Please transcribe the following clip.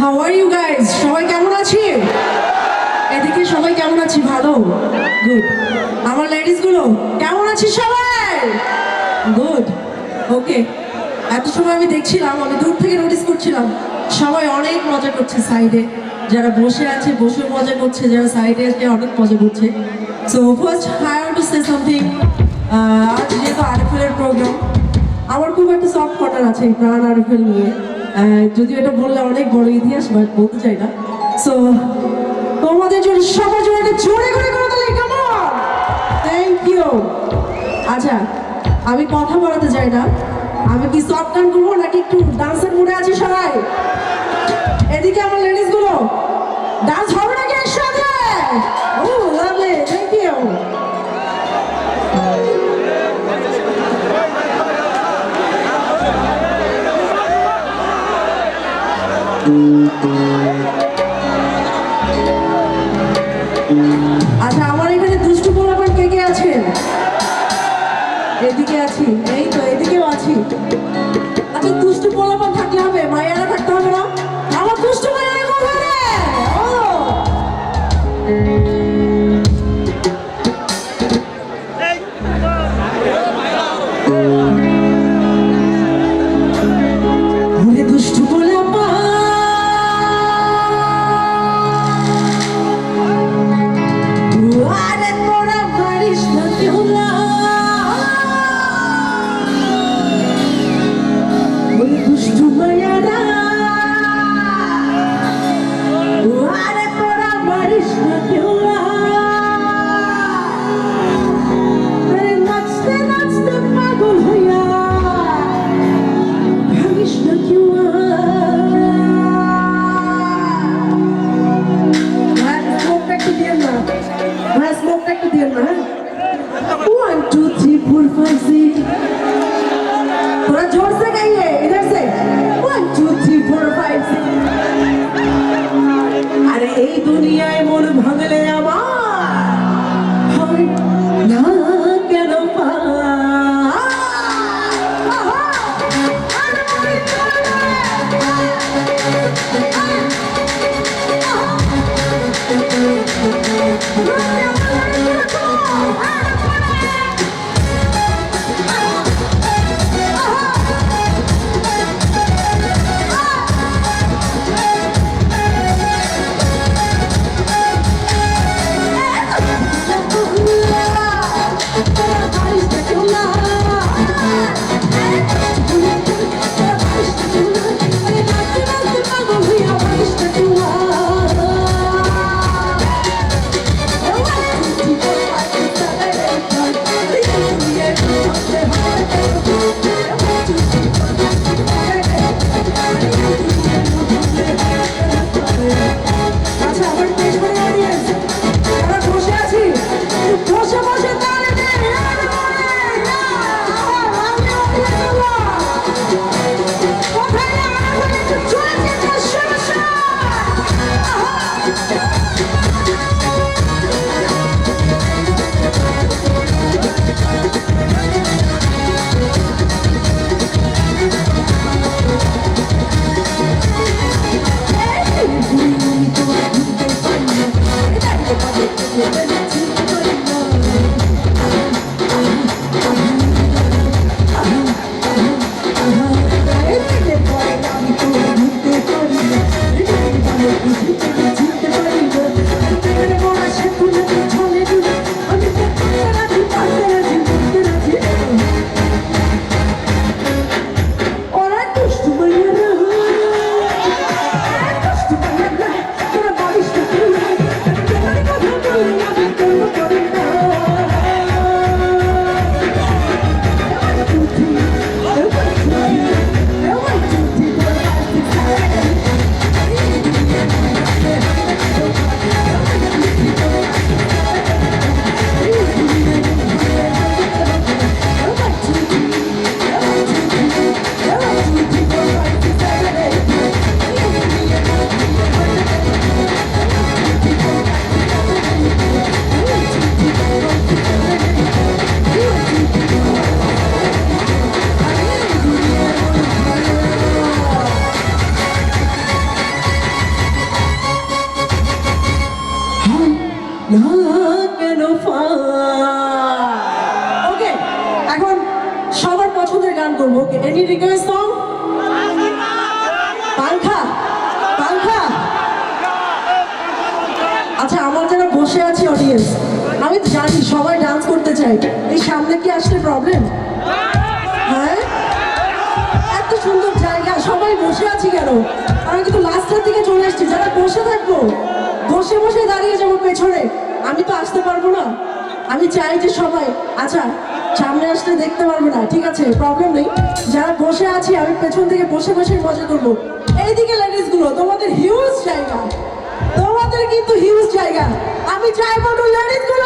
How are you guys সবাই কেমন আছি? এদিকে সবাই কেমন আছি? ভালো? গুড আমার লেডিসগুলো, কেমন আছি সবাই? গুড ওকে এত সময় আমি দেখছিলাম, আমি দূর থেকে নোটিস করছিলাম, সবাই অনেক মজা করছে সাইডে যারা বসে আছে বসে মজা করছে, যারা সাইডে আছে অনেক মজা করছে। So first want to say something আজ যেহেতু আরএফএল প্রোগ্রাম আমার খুব একটা সফট কর্নার আছে প্রাণ আরএফএল নিয়ে। যদিও এটা বললে অনেক বড় ইতিহাস বাট বলতে চাই না। সো তোমাদের জন্য সবার জন্য একটা জোরে করে করে দিলে থ্যাংক ইউ আচ্ছা আমি কথা বলাতে চাই না। আমি কি সফট গান করব নাকি একটু ডান্সের মুডে আছি সবাই? এদিকে আমার লেডিসগুলো ডান্স আচ্ছা আমার এখানে দুষ্টু পোলাপান কে কে আছেন? এদিকে আছি, এই তো এদিকেও আছি। আচ্ছা দুষ্টু পোলাপান থাকলে হবে মায়েরা থাকতে হবে না? আমার দুষ্টু মায়েরা কোথায়? ও! দুনিয়ায় মন ভাঙলে আমার না কেন ওকে এখন সবার পছন্দের গান করব ওকে এনি রিকোয়েস্ট সং পাংখা পাংখা আচ্ছা আমার যারা বসে আছে অডিয়েন্স আমি জানি সবাই ডান্স করতে চাই এই সামনে কি আসলে প্রবলেম হ্যাঁ? এত সুন্দর জায়গা, সবাই বসে আছি কেন? আমি কিন্তু লাস্টের দিকে চলে আসছি যারা বসে থাকব। বসে বসে দাঁড়িয়ে যাব পেছনে। আমি তো আসতে পারব না। আমি চাই যে সবাই আচ্ছা সামনে আসলে দেখতে পারব না, ঠিক আছে প্রবলেম নেই। যারা বসে আছি, আমি পেছন থেকে বসে বসে মজা করব। এইদিকে লেডিসগুলো, তোমাদের হিউজ জায়গা। তোমাদের কিন্তু হিউজ জায়গা। আমি চাইব লেডিসগুলো